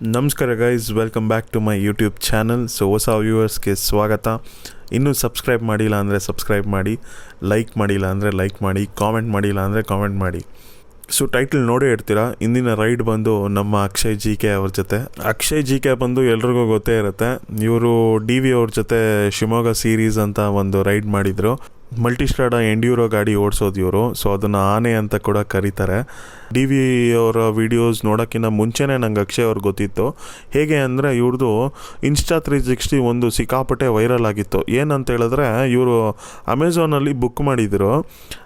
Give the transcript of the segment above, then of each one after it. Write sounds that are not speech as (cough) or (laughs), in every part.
ನಮಸ್ಕಾರ guys welcome back to my YouTube channel so ಹೊಸ ವ್ಯೂವರ್ಸ್ಗೆ ಸ್ವಾಗತ. ಇನ್ನೂ ಸಬ್ಸ್ಕ್ರೈಬ್ ಮಾಡಿಲ್ಲ ಅಂದರೆ ಸಬ್ಸ್ಕ್ರೈಬ್ ಮಾಡಿ ಲೈಕ್ ಮಾಡಿಲ್ಲ ಅಂದರೆ ಲೈಕ್ ಮಾಡಿ ಕಾಮೆಂಟ್ ಮಾಡಿಲ್ಲ ಅಂದರೆ ಕಾಮೆಂಟ್ ಮಾಡಿ. ಸೊ ಟೈಟಲ್ ನೋಡೇ ಇರ್ತೀರಾ? ಇಂದಿನ ರೈಡ್ ಬಂದು ನಮ್ಮ ಅಕ್ಷಯ್ ಜಿ ಕೆ ಅವ್ರ ಜೊತೆ. ಅಕ್ಷಯ್ ಜಿ ಕೆ ಬಂದು ಎಲ್ರಿಗೂ ಗೊತ್ತೇ ಇರುತ್ತೆ. ಇವರು ಡಿ ವಿ ಅವ್ರ ಜೊತೆ ಶಿವಮೊಗ್ಗ ಸೀರೀಸ್ ಅಂತ ಒಂದು ರೈಡ್ ಮಾಡಿದರು. ಮಲ್ಟಿಸ್ಟ್ರಾಡ ಎಂಡ್ಯೂರೋ ಗಾಡಿ ಓಡಿಸೋದು ಇವರು. ಸೊ ಅದನ್ನು ಆನೆ ಅಂತ ಕೂಡ ಕರೀತಾರೆ. ಡಿ ವಿ ಅವರ ವಿಡಿಯೋಸ್ ನೋಡೋಕ್ಕಿಂತ ಮುಂಚೆನೇ ನಂಗೆ ಅಕ್ಷಯ್ ಅವ್ರಿಗೆ ಗೊತ್ತಿತ್ತು. ಹೇಗೆ ಅಂದರೆ ಇವ್ರದ್ದು ಇನ್ಸ್ಟಾ ತ್ರೀ ಸಿಕ್ಸ್ಟಿ ಒಂದು ಸಿಕ್ಕಾಪಟ್ಟೆ ವೈರಲ್ ಆಗಿತ್ತು. ಏನಂತ ಹೇಳಿದ್ರೆ ಇವರು ಅಮೆಝಾನಲ್ಲಿ ಬುಕ್ ಮಾಡಿದರು.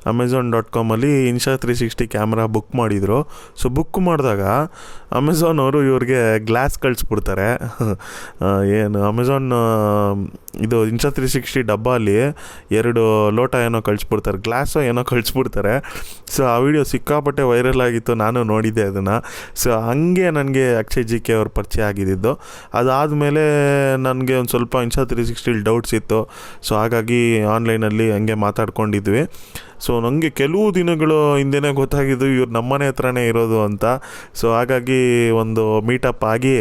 Amazon dot ಕಾಮಲ್ಲಿ Insta three sixty camera book ಮಾಡಿದರು. ಸೊ ಬುಕ್ ಮಾಡಿದಾಗ ಅಮೆಝಾನ್ ಅವರು ಇವ್ರಿಗೆ ಗ್ಲಾಸ್ ಕಳಿಸ್ಬಿಡ್ತಾರೆ. (laughs) ಏನು ಅಮೆಝಾನ್ ಇದು ಇನ್ಸ್ಟಾ ತ್ರೀ ಸಿಕ್ಸ್ಟಿ ಡಬ್ಬಲ್ಲಿ ಎರಡು ಲೋಟ ಏನೋ ಕಳಿಸ್ಬಿಡ್ತಾರೆ. ಗ್ಲಾಸೋ ಏನೋ ಕಳಿಸ್ಬಿಡ್ತಾರೆ. ಸೊ ಆ ವಿಡಿಯೋ ಸಿಕ್ಕಾಪಟ್ಟೆ ವೈರಲ್ ಆಗಿತ್ತು, ನಾನು ನೋಡಿದ್ದೆ ಅದನ್ನು. ಸೊ ಹಂಗೆ ನನಗೆ ಅಕ್ಷಯ್ ಜಿ ಕೆ ಅವ್ರ ಪರಿಚಯ ಆಗಿದ್ದಿದ್ದು ಅದಾದಮೇಲೆ ನನಗೆ ಒಂದು ಸ್ವಲ್ಪ ಇನ್ಸ್ಟಾ ತ್ರೀ ಸಿಕ್ಸ್ಟಿಲಿ ಡೌಟ್ಸ್ ಇತ್ತು. ಸೊ ಹಾಗಾಗಿ ಆನ್ಲೈನಲ್ಲಿ ಹಂಗೆ ಮಾತಾಡ್ಕೊಂಡಿದ್ವಿ. ಸೊ ನನಗೆ ಕೆಲವು ದಿನಗಳು ಹಿಂದೆನೇ ಗೊತ್ತಾಗಿದ್ದು ಇವ್ರು ನಮ್ಮನೆ ಹತ್ರನೇ ಇರೋದು ಅಂತ. ಸೊ ಹಾಗಾಗಿ ಒಂದು ಮೀಟಪ್ ಆಗಿ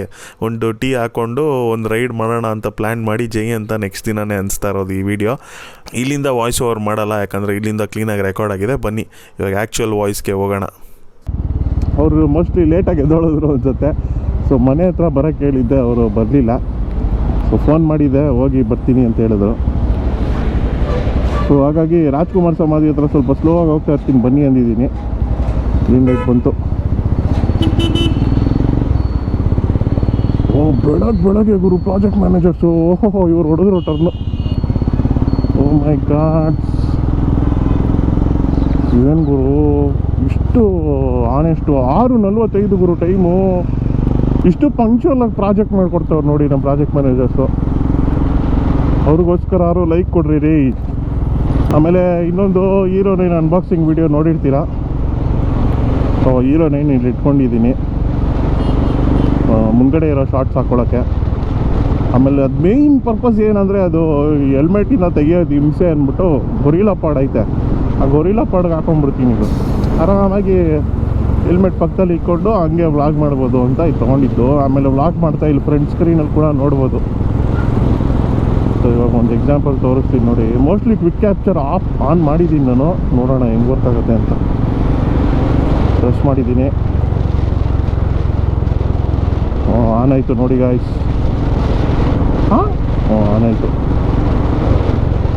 ಒಂದು ಟೀ ಹಾಕ್ಕೊಂಡು ಒಂದು ರೈಡ್ ಮಾಡೋಣ ಅಂತ ಪ್ಲ್ಯಾನ್ ಮಾಡಿ ಜೈ ಅಂತ ನೆಕ್ಸ್ಟ್ ದಿನನೇ ಅನಿಸ್ತಾ ಇರೋದು ಈ ವಿಡಿಯೋ ಇಲ್ಲಿಂದ ವಾಯ್ಸ್ ಓವರ್ ಮಾಡಲ್ಲ, ಯಾಕಂದರೆ ಇಲ್ಲಿಂದ ಕ್ಲೀನಾಗಿ ರೆಕಾರ್ಡ್ ಆಗಿದೆ. ಬನ್ನಿ, ಇವಾಗ ಆ್ಯಕ್ಚುಯಲ್ ವಾಯ್ಸ್ಗೆ ಹೋಗೋಣ. ಅವರು ಮೋಸ್ಟ್ಲಿ ಲೇಟಾಗಿ ಎದ್ದೊಳಿದ್ರು ಅನ್ಸುತ್ತೆ. ಸೊ ಮನೆ ಹತ್ರ ಬರೋಕ್ಕೆ ಹೇಳಿದ್ದೆ, ಅವರು ಬರಲಿಲ್ಲ. ಸೊ ಫೋನ್ ಮಾಡಿದ್ದೆ ಹೋಗಿ ಬರ್ತೀನಿ ಅಂತ ಹೇಳಿದ್ರು. ಸೊ ಹಾಗಾಗಿ ರಾಜ್ಕುಮಾರ್ ಸಮಾಧಿ ಹತ್ರ ಸ್ವಲ್ಪ ಸ್ಲೋ ಆಗಿ ಹೋಗ್ತಾ ಇರ್ತೀನಿ, ಬನ್ನಿ ಅಂದಿದ್ದೀನಿ. ಗ್ರೀನ್ ಲೈಟ್ ಬಂತು. ಓ ಬೆಳಗ್ಗೆ ಬೆಳಗ್ಗೆ ಗುರು ಪ್ರಾಜೆಕ್ಟ್ ಮ್ಯಾನೇಜರ್ಸು ಓಹೋ ಇವರು ಹೊಡೆದ್ರು ಟರ್ನು ಓ ಮೈ ಗಾಡ್ಸ್ ಏನು ಗುರು? ಇಷ್ಟು ಆನೆಸ್ಟು ಆರು ನಲ್ವತ್ತೈದು ಗುರು ಟೈಮು ಇಷ್ಟು ಪಂಕ್ಚುವಲ್ ಆಗಿ ಪ್ರಾಜೆಕ್ಟ್ ಮಾಡಿಕೊಡ್ತವ್ರು ನೋಡಿ ನಮ್ಮ ಪ್ರಾಜೆಕ್ಟ್ ಮ್ಯಾನೇಜರ್ಸು ಅವ್ರಿಗೋಸ್ಕರ ಯಾರು ಲೈಕ್ ಕೊಡ್ರಿ ರೀ ಆಮೇಲೆ ಇನ್ನೊಂದು ಹೀರೋ ನೈನ್ ಅನ್ಬಾಕ್ಸಿಂಗ್ ವಿಡಿಯೋ ನೋಡಿರ್ತೀರಾ? ಸೊ ಹೀರೋ ನೈನ್ ಇಲ್ಲಿ ಇಟ್ಕೊಂಡಿದ್ದೀನಿ. ಮುಂದ್ಗಡೆ ಇರೋ ಶಾರ್ಟ್ಸ್ ಹಾಕ್ಕೊಳ್ಳೋಕ್ಕೆ ಆಮೇಲೆ ಅದು ಮೇಯ್ನ್ ಪರ್ಪಸ್ ಏನಂದರೆ ಅದು ಹೆಲ್ಮೆಟಿಂದ ತೆಗಿಯೋದು ಹಿಂಸೆ ಅಂದ್ಬಿಟ್ಟು ಗೊರಿಲಾ ಐತೆ. ಆ ಗೊರಿಲಾ ಪಾಡ್ಗೆ ಹಾಕೊಂಡ್ಬಿಡ್ತೀನಿ ಇದು ಆರಾಮಾಗಿ ಹೆಲ್ಮೆಟ್ ಪಕ್ಕದಲ್ಲಿ ಇಟ್ಕೊಂಡು ಹಂಗೆ ವ್ಲಾಗ್ ಮಾಡ್ಬೋದು ಅಂತ ಇದು ತೊಗೊಂಡಿದ್ದು. ಆಮೇಲೆ ವ್ಲಾಗ್ ಮಾಡ್ತಾ ಇಲ್ಲಿ ಫ್ರಂಟ್ ಸ್ಕ್ರೀನಲ್ಲಿ ಕೂಡ ನೋಡ್ಬೋದು. ಸೊ ಇವಾಗ ಒಂದು ಎಕ್ಸಾಂಪಲ್ ತೋರಿಸ್ತೀನಿ ನೋಡಿ. Mostly quick capture off on ಮಾಡಿದ್ದೀನಿ ನಾನು. ನೋಡೋಣ ಹೆಂಗೆ ವರ್ಕ್ ಅಂತ. ಪ್ರೆಸ್ ಮಾಡಿದ್ದೀನಿ ಆನ್ ಆಯಿತು ನೋಡಿ ಗಾಯ್ಸ್ ಹಾಂ? ಆನ್ ಆಯಿತು.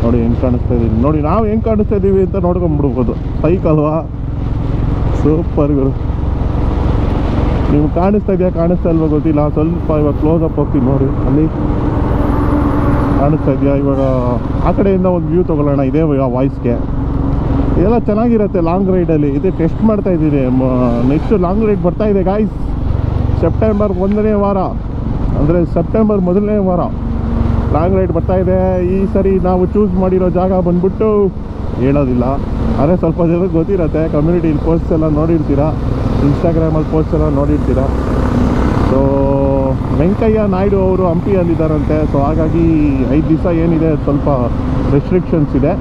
ನೋಡಿ ಹೆಂಗೆ ಕಾಣಿಸ್ತಾ ಇದ್ದೀನಿ ನೋಡಿ, ನಾವು ಹೆಂಗೆ ಕಾಣಿಸ್ತಾ ಇದ್ದೀವಿ ಅಂತ ನೋಡ್ಕೊಂಬಿಡ್ಬೋದು ಸೈಕ್ ಸೂಪರ್ ಗುರು ನಿಮ್ಗೆ ಕಾಣಿಸ್ತಾ ಇದೆಯಾ? ಕಾಣಿಸ್ತಾ ಇಲ್ವಾ ಗೊತ್ತಿಲ್ಲ ಸ್ವಲ್ಪ ಇವಾಗ ಕ್ಲೋಸ್ ಅಪ್ ಹೋಗ್ತೀನಿ ನೋಡಿ. ಅಲ್ಲಿ ಕಾಣಿಸ್ತಾ ಇದೆಯಾ? ಇವಾಗ ಆ ಕಡೆಯಿಂದ ಒಂದು ವ್ಯೂ ತೊಗೊಳ್ಳೋಣ. ಇದೇ ವಾಯ್ಸ್ಗೆ ಇದೆಲ್ಲ ಚೆನ್ನಾಗಿರುತ್ತೆ ಲಾಂಗ್ ರೈಡಲ್ಲಿ ಇದು ಟೆಸ್ಟ್ ಮಾಡ್ತಾ ಇದ್ದೀನಿ ನೆಕ್ಸ್ಟ್ ಲಾಂಗ್ ರೈಡ್ ಬರ್ತಾ ಇದೆ ಗಾಯ್ಸ್ ಸೆಪ್ಟೆಂಬರ್ ಒಂದನೇ ವಾರ. ಅಂದರೆ ಸೆಪ್ಟೆಂಬರ್ ಮೊದಲನೇ ವಾರ. ಲಾಂಗ್ ರೈಡ್ ಬರ್ತಾ ಇದೆ. ಈ ಸರಿ ನಾವು ಚೂಸ್ ಮಾಡಿರೋ ಜಾಗ ಬಂದ್ಬಿಟ್ಟು ಹೇಳೋದಿಲ್ಲ. ಆದರೆ ಸ್ವಲ್ಪ ಜನಕ್ಕೆ ಗೊತ್ತಿರತ್ತೆ. ಕಮ್ಯುನಿಟಿ ಪೋಸ್ಟ್ ಎಲ್ಲ ನೋಡಿರ್ತೀರ? ಇನ್ಸ್ಟಾಗ್ರಾಮಲ್ಲಿ ಪೋಸ್ಟ್ ಎಲ್ಲ ನೋಡಿರ್ತೀರ? ಸೊ ವೆಂಕಯ್ಯ ನಾಯ್ಡು ಅವರು ಹಂಪಿಯಲ್ಲಿದ್ದಾರಂತೆ. ಸೊ ಹಾಗಾಗಿ ಐದು ದಿವಸ ಏನಿದೆ, ಸ್ವಲ್ಪ ರೆಸ್ಟ್ರಿಕ್ಷನ್ಸ್ ಇದೆ.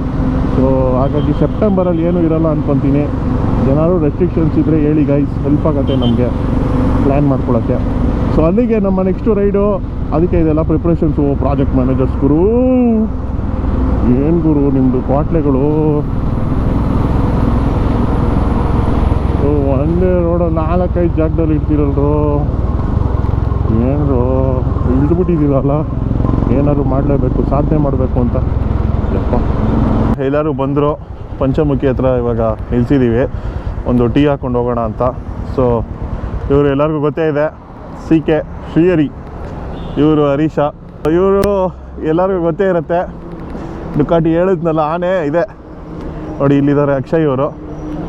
ಸೊ ಹಾಗಾಗಿ ಸೆಪ್ಟೆಂಬರಲ್ಲಿ ಏನೂ ಇರಲ್ಲ ಅನ್ಕೊತೀನಿ. ಜನರು ರೆಸ್ಟ್ರಿಕ್ಷನ್ಸ್ ಇದ್ದರೆ ಹೇಳಿ ಗೈಸ್ ಹೆಲ್ಪ್ ಆಗುತ್ತೆ ನಮಗೆ. ಪ್ಲ್ಯಾನ್ ಮಾಡ್ಕೊಳ್ಳೋಕ್ಕೆ ಸೊ ಅಲ್ಲಿಗೆ ನಮ್ಮ ನೆಕ್ಸ್ಟು ರೈಡು ಅದಕ್ಕೆ ಇದೆಲ್ಲ ಪ್ರಿಪ್ರೇಷನ್ಸು ಪ್ರಾಜೆಕ್ಟ್ ಮ್ಯಾನೇಜರ್ಸ್ ಗುರು. ಏನು ಗುರು ನಿಮ್ಮದು ಕ್ವಾಟ್ಲೆಗಳು? ಒಂದೇ ರೋಡ ನಾಲ್ಕೈದು ಜಾಗದಲ್ಲಿ ಇಡ್ತೀರಲ್ರು. ಏನು ಇಳಿದ್ಬಿಟ್ಟಿದ್ದೀರಲ್ಲ? ಏನಾದ್ರು ಮಾಡಲೇಬೇಕು, ಸಾಧನೆ ಮಾಡಬೇಕು ಅಂತ. ಎಲ್ಲರೂ ಬಂದರು, ಪಂಚಮುಖಿ ಹತ್ರ ಇವಾಗ ನಿಲ್ಸಿದ್ದೀವಿ ಒಂದು ಟೀ ಹಾಕ್ಕೊಂಡು ಹೋಗೋಣ ಅಂತ. ಸೊ ಇವರು ಎಲ್ಲರಿಗೂ ಗೊತ್ತೇ ಇದೆ, ಸಿ ಕೆ ಶ್ರೀಹರಿ. ಇವರು ಹರೀಶ. ಇವರು ಎಲ್ಲರಿಗೂ ಗೊತ್ತೇ ಇರುತ್ತೆ. ಡುಕಾಟಿ ಹೇಳಿದ್ನಲ್ಲ ಆನೆ ಇದೆ. ನೋಡಿ ಇಲ್ಲಿದ್ದಾರೆ ಅಕ್ಷಯ್ ಅವರು.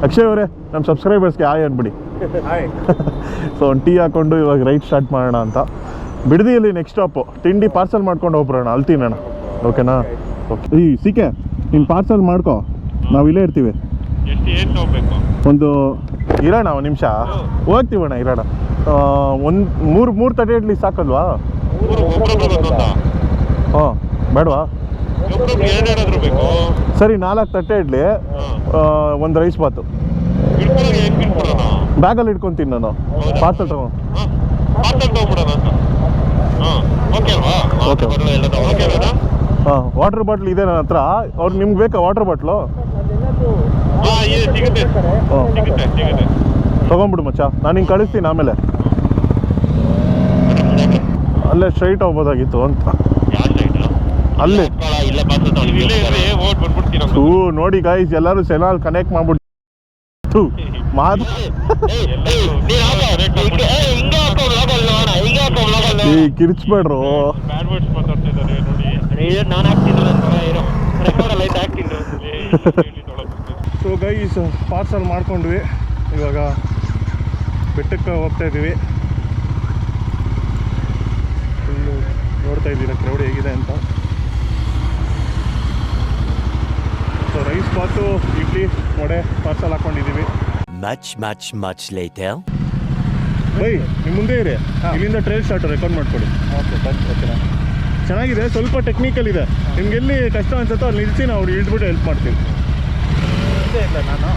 ಅಕ್ಷಯ್ ಅವರೇ ನಮ್ಮ ಸಬ್ಸ್ಕ್ರೈಬರ್ಸ್ಗೆ ಆಯ್ ಅಂದ್ಬಿಡಿ ಸೊ ಒಂದು ಟೀ ಹಾಕ್ಕೊಂಡು ಇವಾಗ ರೈಟ್ ಸ್ಟಾರ್ಟ್ ಮಾಡೋಣ ಅಂತ. ಬಿಡದಿಯಲ್ಲಿ ನೆಕ್ಸ್ಟ್ ಸ್ಟಾಪು ತಿಂಡಿ ಪಾರ್ಸಲ್ ಮಾಡ್ಕೊಂಡು ಹೋಗ್ಬಿಡೋಣ ಅಲ್ಲಿ ತಿನ್ನೋಣ ಓಕೆನಾ ಓಕೆ ಈ ಸಿಕೆ ನೀನು ಪಾರ್ಸಲ್ ಮಾಡ್ಕೊ. ನಾವು ಇಲ್ಲೇ ಇರ್ತೀವಿ. ಎಷ್ಟು ಏನು ತಗೋಬೇಕು ಒಂದು ಇರೋಣ ಒಂದು ನಿಮಿಷ. ಹೋಗ್ತೀವಣ್ಣ ಇರೋಣ. ಒಂದು ಮೂರು ಮೂರು ತಟ್ಟೆ ಇಡ್ಲಿ ಸಾಕಲ್ವಾ? ಬೇಡವಾ? ಸರಿ ನಾಲ್ಕು ತಟ್ಟೆ ಇಡ್ಲಿ. ಒಂದು ರೈಸ್ ಬಾತು ಬ್ಯಾಗಲ್ಲಿ ಇಟ್ಕೊಂತೀನಿ ನಾನು. ಪಾರ್ಸಲ್ ತಗೊಂಡು ಓಕೆ ಹಾಂ. ವಾಟರ್ ಬಾಟ್ಲ್ ಇದೆ ನನ್ನ ಹತ್ರ. ಅವ್ರು ನಿಮ್ಗೆ ಬೇಕಾ ವಾಟರ್ ಬಾಟ್ಲು ಹಾಂ ತೊಗೊಂಬಿಡು ಮಚ್ಚ. ನಾನು ಹಿಂಗೆ ಕಳಿಸ್ತೀನಿ ಆಮೇಲೆ. ಅಲ್ಲೇ ಸ್ಟ್ರೈಟ್ ಹೋಗ್ಬೋದಾಗಿತ್ತು ಅಂತ. ಅಲ್ಲೇ. ಥೂ ನೋಡಿ ಗಾಯ್ಸ್ ಎಲ್ಲರೂ ಸೆನಾಲ್ ಕನೆಕ್ಟ್ ಮಾಡ್ಬಿಟ್ಟು ಥೂ ಮಾತು ಈ ಕಿರ್ಚ್ಬೇಡ್ರು. ಸೊ ಗೈಸ್ ಪಾರ್ಸಲ್ ಮಾಡ್ಕೊಂಡ್ವಿ. ಇವಾಗ ಬೆಟ್ಟಕ್ಕೆ ಹೋಗ್ತಾ ಇದ್ದೀವಿ ಫುಲ್ಲು ನೋಡ್ತಾ ಇದ್ದೀರಾ? ಕ್ರೌಡ್ ಹೇಗಿದೆ ಅಂತ. So rice bath idli vada parcel ಹಾಕೊಂಡಿದೀವಿ match match match ಲೈತೆ ಬೈ ನಿಮ್ಮ ಮುಂದೆ ಇರಿ. ಇಲ್ಲಿಂದ ಟ್ರೈಲ್ ಸ್ಟಾರ್ಟ್ ರೆಕಾರ್ಡ್ ಮಾಡ್ಕೊಡಿ. ಓಕೆ ಓಕೆನಾ ಚೆನ್ನಾಗಿದೆ ಸ್ವಲ್ಪ ಟೆಕ್ನಿಕಲ್ ಇದೆ. ನಿಮ್ಗೆ ಎಲ್ಲಿ ಕಷ್ಟ ಅನ್ಸುತ್ತೋ ಅಲ್ಲಿ ನಿಲ್ಸಿ ನಾವು ಇಳಿದ್ಬಿಟ್ಟು ಹೆಲ್ಪ್ ಮಾಡ್ತೀವಿ. ನಾನು.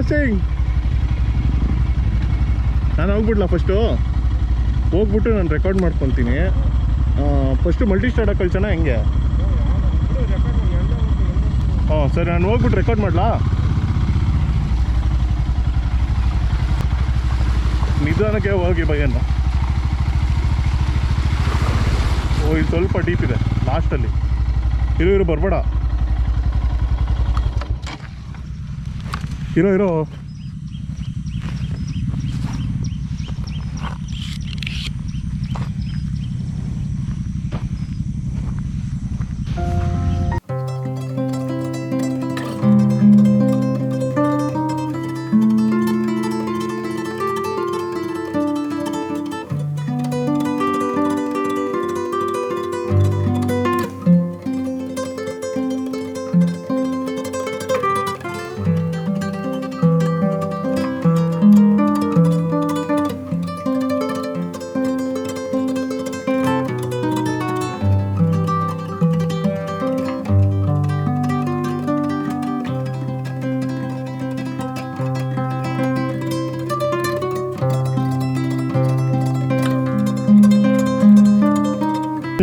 ಕ್ರಾಸಿಂಗ್ ನಾನು ಹೋಗ್ಬಿಡ್ಲಾ ಫಸ್ಟು ಹೋಗ್ಬಿಟ್ಟು ನಾನು ರೆಕಾರ್ಡ್ ಮಾಡ್ಕೊತೀನಿ. ಫಸ್ಟು ಮಲ್ಟಿ ಸ್ಟಾರ್ಟ್ ಕಳ್ಸೋಣ ಹೆಂಗೆ? ಹಾಂ, ಸರಿ, ನಾನು ಹೋಗ್ಬಿಟ್ಟು ರೆಕಾರ್ಡ್ ಮಾಡಲಾ? ನಿಧಾನಕ್ಕೆ ಹೋಗಿ ಭಯನ್ನ ಓ ಇದು ಸ್ವಲ್ಪ ಡೀಪ್ ಇದೆ ಲಾಸ್ಟಲ್ಲಿ ಇರು ಇರು, ಬರಬೇಡ. ಇರೋ ಇರೋ ಬ್ಲೌಸ್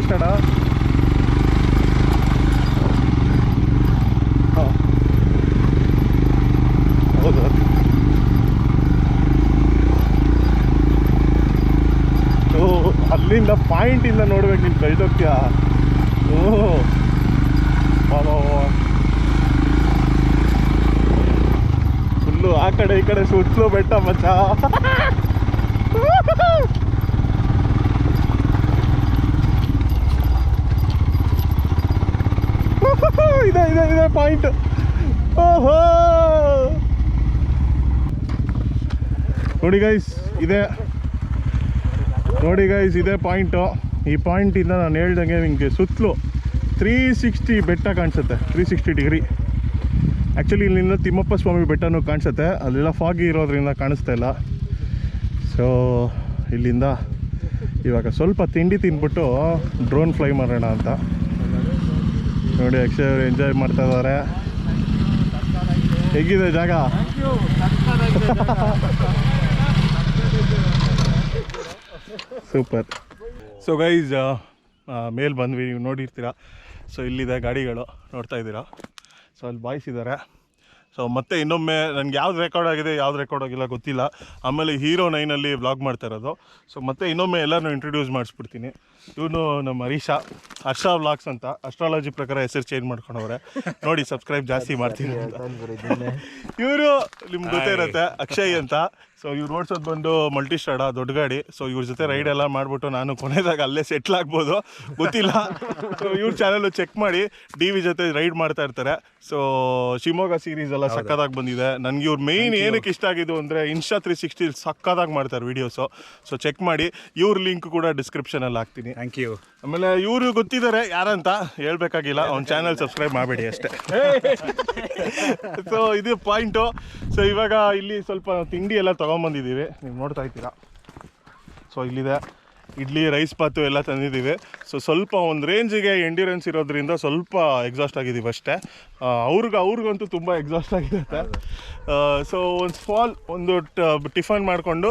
ಹತ್ತಾ ಇದೆ ಮಟ್ಟಿ ಹೌದು ಓ, ಅಲ್ಲಿಂದ ಪಾಯಿಂಟ್ ಇಂದ ನೋಡ್ಬೇಕು ನೀನು ಕಳ್ದೋಗ್ತೀಯ ಓ. ಫುಲ್ಲು ಆ ಕಡೆ ಈ ಕಡೆ ಸುತ್ತಲೂ ಬೆಟ್ಟ ಮಚ್ಚ. (laughs) (laughs) ಇದೆ ಇದೆ ಇದೆ ಪಾಯಿಂಟ್ ಓಹೋ! ನೋಡಿ ಗೈಸ್ ಇದೆ. ನೋಡಿ ಗೈಸ್ ಇದೆ ಪಾಯಿಂಟು ಈ ಪಾಯಿಂಟಿಂದ ನಾನು ಹೇಳ್ದಂಗೆ ನಿಮಗೆ ಸುತ್ತಲೂ ತ್ರೀ ಸಿಕ್ಸ್ಟಿ ಬೆಟ್ಟ ಕಾಣಿಸುತ್ತೆ. ತ್ರೀ ಸಿಕ್ಸ್ಟಿ ಡಿಗ್ರಿ ಆ್ಯಕ್ಚುಲಿ ಇಲ್ಲಿಂದ ತಿಮ್ಮಪ್ಪ ಸ್ವಾಮಿ ಬೆಟ್ಟನೂ ಕಾಣಿಸುತ್ತೆ. ಅಲ್ಲೆಲ್ಲ ಫಾಗಿ ಇರೋದ್ರಿಂದ ಕಾಣಿಸ್ತಾ ಇಲ್ಲ. ಸೊ ಇಲ್ಲಿಂದ ಇವಾಗ ಸ್ವಲ್ಪ ತಿಂಡಿ ತಿಂದ್ಬಿಟ್ಟು ಡ್ರೋನ್ ಫ್ಲೈ ಮಾಡೋಣ ಅಂತ. ನೋಡಿ ಅಕ್ಷಯ್ ಅವರು ಎಂಜಾಯ್ ಮಾಡ್ತಾ ಇದ್ದಾರೆ ಹೇಗಿದೆ ಜಾಗ? ಸೂಪರ್. ಸೊ ಗೈಸ್ ಮೇಲೆ ಬಂದ್ವಿ, ನೀವು ನೋಡಿರ್ತೀರ. ಸೊ ಇಲ್ಲಿದೆ ಗಾಡಿಗಳು, ನೋಡ್ತಾ ಇದ್ದೀರಾ. ಸೊ ಅಲ್ಲಿ ಬಾಯ್ಸ್ ಇದ್ದಾರೆ ಸೊ ಮತ್ತೆ ಇನ್ನೊಮ್ಮೆ ನನಗೆ ಯಾವ್ದು ರೆಕಾರ್ಡ್ ಆಗಿದೆ ಯಾವ್ದು ರೆಕಾರ್ಡ್ ಆಗಿಲ್ಲ ಗೊತ್ತಿಲ್ಲ. ಆಮೇಲೆ ಹೀರೋ ನೈನಲ್ಲಿ ವ್ಲಾಗ್ ಮಾಡ್ತಾ ಇರೋದು. ಸೊ ಮತ್ತೆ ಇನ್ನೊಮ್ಮೆ ಎಲ್ಲರೂ ಇಂಟ್ರೊಡ್ಯೂಸ್ ಮಾಡಿಸ್ಬಿಡ್ತೀನಿ. ಇವನು ನಮ್ಮ ಅರೀಶಾ ಹರ್ಷ ವ್ಲಾಗ್ಸ್ ಅಂತ. ಅಸ್ಟ್ರಾಲಜಿ ಪ್ರಕಾರ ಹೆಸರು ಚೇಂಜ್ ಮಾಡ್ಕೊಂಡವ್ರೆ. ನೋಡಿ ಸಬ್ಸ್ಕ್ರೈಬ್ ಜಾಸ್ತಿ ಮಾಡ್ತೀನಿ ಇವರು ನಿಮ್ಗೆ ಗೊತ್ತೇ ಇರುತ್ತೆ ಅಕ್ಷಯ್ ಅಂತ. ಸೊ ಇವ್ರು ಓಡಿಸೋದು ಬಂದು ಮಲ್ಟಿ ಸ್ಟಾಡ ದೊಡ್ಡ ಗಾಡಿ. ಸೊ ಇವ್ರ ಜೊತೆ ರೈಡ್ ಎಲ್ಲ ಮಾಡಿಬಿಟ್ಟು ನಾನು ಕೊನೆದಾಗ ಅಲ್ಲೇ ಸೆಟ್ಲ್ ಆಗ್ಬೋದು. ಗೊತ್ತಿಲ್ಲ. ಸೊ ಇವ್ರ ಚಾನಲ್ಲು ಚೆಕ್ ಮಾಡಿ ಡಿ ವಿ ಜೊತೆ ರೈಡ್ ಮಾಡ್ತಾ ಇರ್ತಾರೆ. ಸೊ ಶಿವಮೊಗ್ಗ ಸೀರೀಸ್ ಎಲ್ಲ ಸಕ್ಕದಾಗಿ ಬಂದಿದೆ. ನನಗೆ ಇವ್ರ ಮೇಯ್ನ್ ಏನಕ್ಕೆ ಇಷ್ಟ ಆಗಿದ್ದು ಅಂದರೆ ಇನ್ಸ್ಟಾ ತ್ರೀ ಸಿಕ್ಸ್ಟಿ ಸಕ್ಕದಾಗಿ ಮಾಡ್ತಾರೆ ವೀಡಿಯೋಸು ಸೊ ಚೆಕ್ ಮಾಡಿ. ಇವ್ರ ಲಿಂಕ್ ಕೂಡ ಡಿಸ್ಕ್ರಿಪ್ಷನಲ್ಲಿ ಹಾಕ್ತೀನಿ. ಥ್ಯಾಂಕ್ ಯು ಆಮೇಲೆ ಇವರು ಗೊತ್ತಿದ್ದಾರೆ ಯಾರಂತ ಹೇಳ್ಬೇಕಾಗಿಲ್ಲ. ಅವ್ನ ಚಾನಲ್ ಸಬ್ಸ್ಕ್ರೈಬ್ ಮಾಡಬೇಡಿ ಅಷ್ಟೇ. (laughs) ಸೊ ಇದು ಪಾಯಿಂಟು ಸೊ ಇವಾಗ ಇಲ್ಲಿ ಸ್ವಲ್ಪ ತಿಂಡಿ ಎಲ್ಲ ತೊಗೊಂಬಂದಿದ್ದೀವಿ. ನೀವು ನೋಡ್ತಾ ಇದ್ದೀರಾ? ಸೊ ಇಲ್ಲಿದೆ. ಇಡ್ಲಿ ರೈಸ್ ಪಾತು ಎಲ್ಲ ತಂದಿದ್ದೀವಿ. ಸೊ ಸ್ವಲ್ಪ ಒಂದು ರೇಂಜಿಗೆ ಎಂಡ್ಯೂರೆನ್ಸ್ ಇರೋದ್ರಿಂದ ಸ್ವಲ್ಪ ಎಕ್ಸಾಸ್ಟ್ ಆಗಿದ್ದೀವಿ ಅಷ್ಟೇ. ಅವ್ರಿಗೆ, ಅವ್ರಿಗಂತೂ ತುಂಬ ಎಕ್ಸಾಸ್ಟ್ ಆಗಿರುತ್ತೆ. ಸೊ ಒಂದು ಸ್ಮಾಲ್ ಒಂದು ಟಿಫನ್ ಮಾಡಿಕೊಂಡು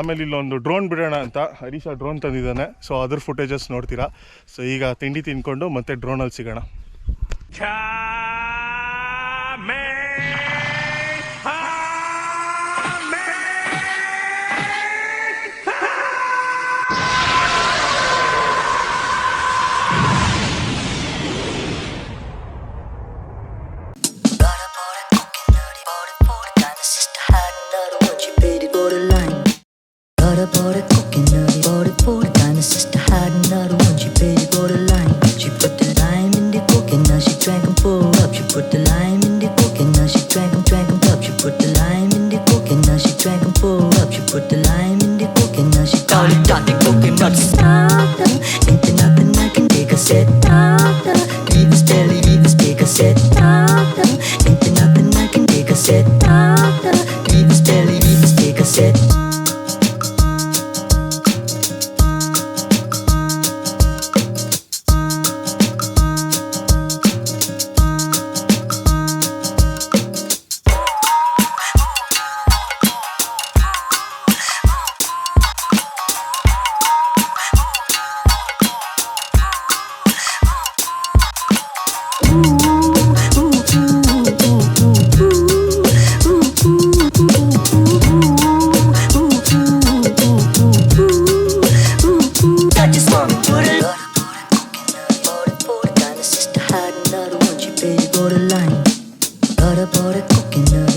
ಆಮೇಲೆ ಇಲ್ಲೊಂದು ಡ್ರೋನ್ ಬಿಡೋಣ ಅಂತ. ಹರೀಶಾ ಡ್ರೋನ್ ತಂದಿದ್ದಾನೆ. ಸೊ ಅದ್ರ ಫುಟೇಜಸ್ ನೋಡ್ತೀರಾ? ಸೊ ಈಗ ತಿಂಡಿ ತಿನ್ಕೊಂಡು ಮತ್ತೆ ಡ್ರೋನಲ್ಲಿ ಸಿಗೋಣ. in the now she up. She put the lime in the cook now she drag full up. She put the lime in the cook now she call it dot the coconut. Stop. line. Butter, butter, cooking.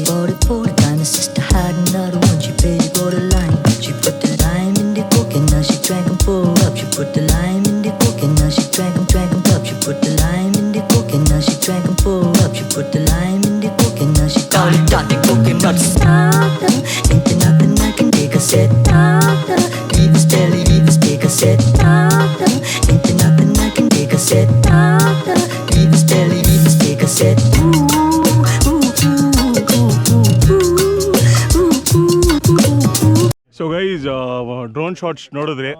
Drone shots ನೋಡಿದ್ರಿ.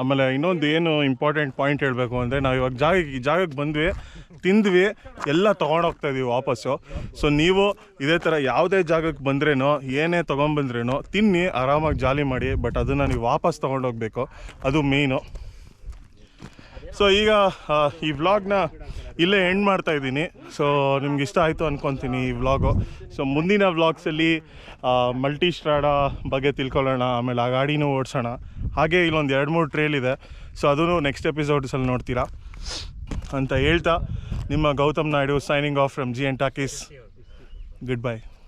ಆಮೇಲೆ ಇನ್ನೊಂದು ಏನು important point ಹೇಳಬೇಕು ಅಂದರೆ ನಾವು ಇವಾಗ ಜಾಗಕ್ಕೆ ಜಾಗಕ್ಕೆ ಬಂದ್ವಿ, ತಿಂದ್ವಿ, ಎಲ್ಲ ತೊಗೊಂಡೋಗ್ತಾ ಇದೀವಿ ವಾಪಸ್ಸು. ಸೊ ನೀವು ಇದೇ ಥರ ಯಾವುದೇ ಜಾಗಕ್ಕೆ ಬಂದ್ರೇನೋ, ಏನೇ ತೊಗೊಂಬಂದ್ರೇನೋ ತಿನ್ನಿ, ಆರಾಮಾಗಿ ಜಾಲಿ ಮಾಡಿ ಬಟ್ ಅದನ್ನು ನೀವು ವಾಪಸ್ ತೊಗೊಂಡೋಗ್ಬೇಕು ಅದು ಮೇಯ್ನು ಸೊ ಈಗ ಈ ವ್ಲಾಗ್ನ ಇಲ್ಲೇ ಎಂಡ್ ಮಾಡ್ತಾ ಇದ್ದೀನಿ. ಸೊ ನಿಮ್ಗೆ ಇಷ್ಟ ಆಯಿತು ಅಂದ್ಕೊತೀನಿ ಈ ವ್ಲಾಗು ಸೊ ಮುಂದಿನ ವ್ಲಾಗ್ಸಲ್ಲಿ ಮಲ್ಟಿ ಸ್ಟ್ರಾಡ ಬಗ್ಗೆ ತಿಳ್ಕೊಳ್ಳೋಣ, ಆಮೇಲೆ ಆ ಗಾಡಿನೂ ಓಡಿಸೋಣ. ಹಾಗೆ ಇಲ್ಲೊಂದು ಎರಡು ಮೂರು ಟ್ರೇಲ್ ಇದೆ. ಸೊ ಅದನ್ನು ನೆಕ್ಸ್ಟ್ ಎಪಿಸೋಡ್ಸಲ್ಲಿ ನೋಡ್ತೀರಾ? ಅಂತ ಹೇಳ್ತಾ, ನಿಮ್ಮ Gautam Naidu signing off from G N talkies good bye